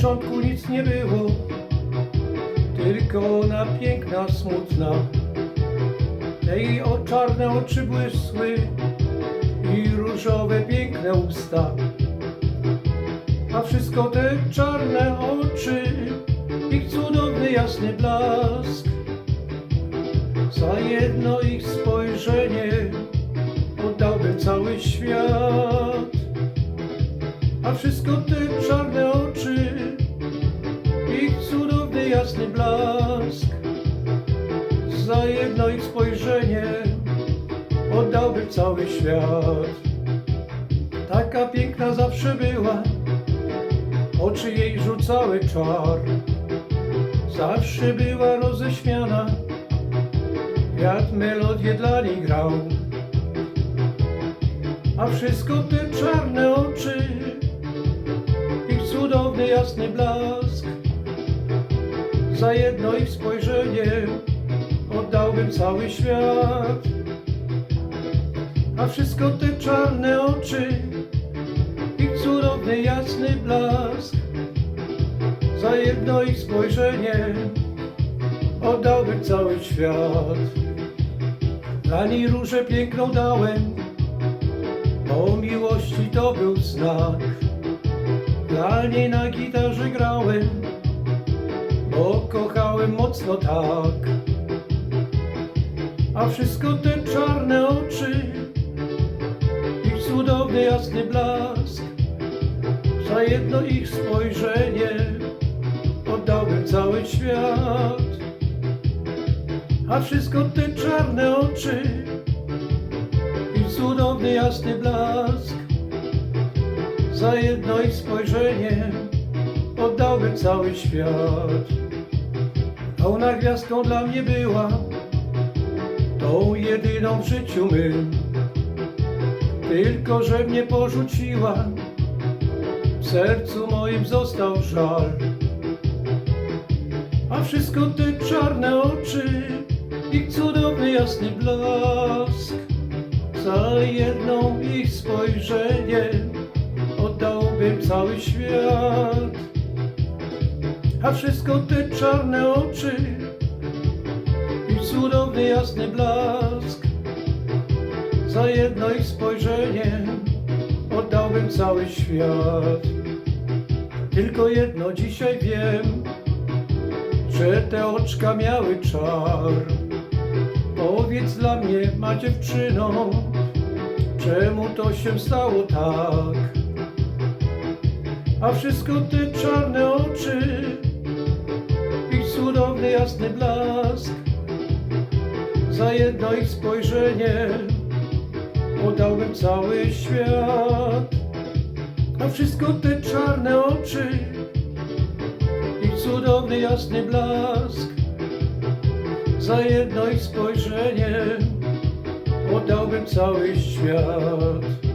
początku nic nie było, tylko ona piękna, smutna. Te jej o czarne oczy błysły i różowe piękne usta. A wszystko te czarne oczy, ich cudowny jasny blask. Za jedno ich spojrzenie oddałbym cały świat. A wszystko te czarne oczy, jasny blask. Za jedno ich spojrzenie oddałbym cały świat. Taka piękna zawsze była, oczy jej rzucały czar. Zawsze była roześmiana, wiatr melodię dla niej grał. A wszystko te czarne oczy, ich cudowny jasny blask. Za jedno ich spojrzenie oddałbym cały świat. A wszystko te czarne oczy, ich cudowny jasny blask. Za jedno ich spojrzenie oddałbym cały świat. Dla niej różę piękną dałem, bo miłości to był znak. Dla niej na gitarze grałem, bo kochałem mocno tak. A wszystko te czarne oczy, ich cudowny jasny blask, za jedno ich spojrzenie oddałbym cały świat. A wszystko te czarne oczy, ich cudowny jasny blask, za jedno ich spojrzenie oddałbym cały świat. A ona gwiazdką dla mnie była, tą jedyną w życiu mym. Tylko, że mnie porzuciła, w sercu moim został żal. A wszystko te czarne oczy, ich cudowny jasny blask, za jedną ich spojrzenie oddałbym cały świat. A wszystko te czarne oczy, ich cudowny jasny blask, za jedno ich spojrzenie oddałbym cały świat. Tylko jedno dzisiaj wiem, że te oczka miały czar. Powiedz dla mnie, ma dziewczyno, czemu to się stało tak? A wszystko te czarne oczy, cudowny jasny blask, za jedno ich spojrzenie oddałbym cały świat. A wszystko te czarne oczy, ich cudowny jasny blask, za jedno ich spojrzenie oddałbym cały świat.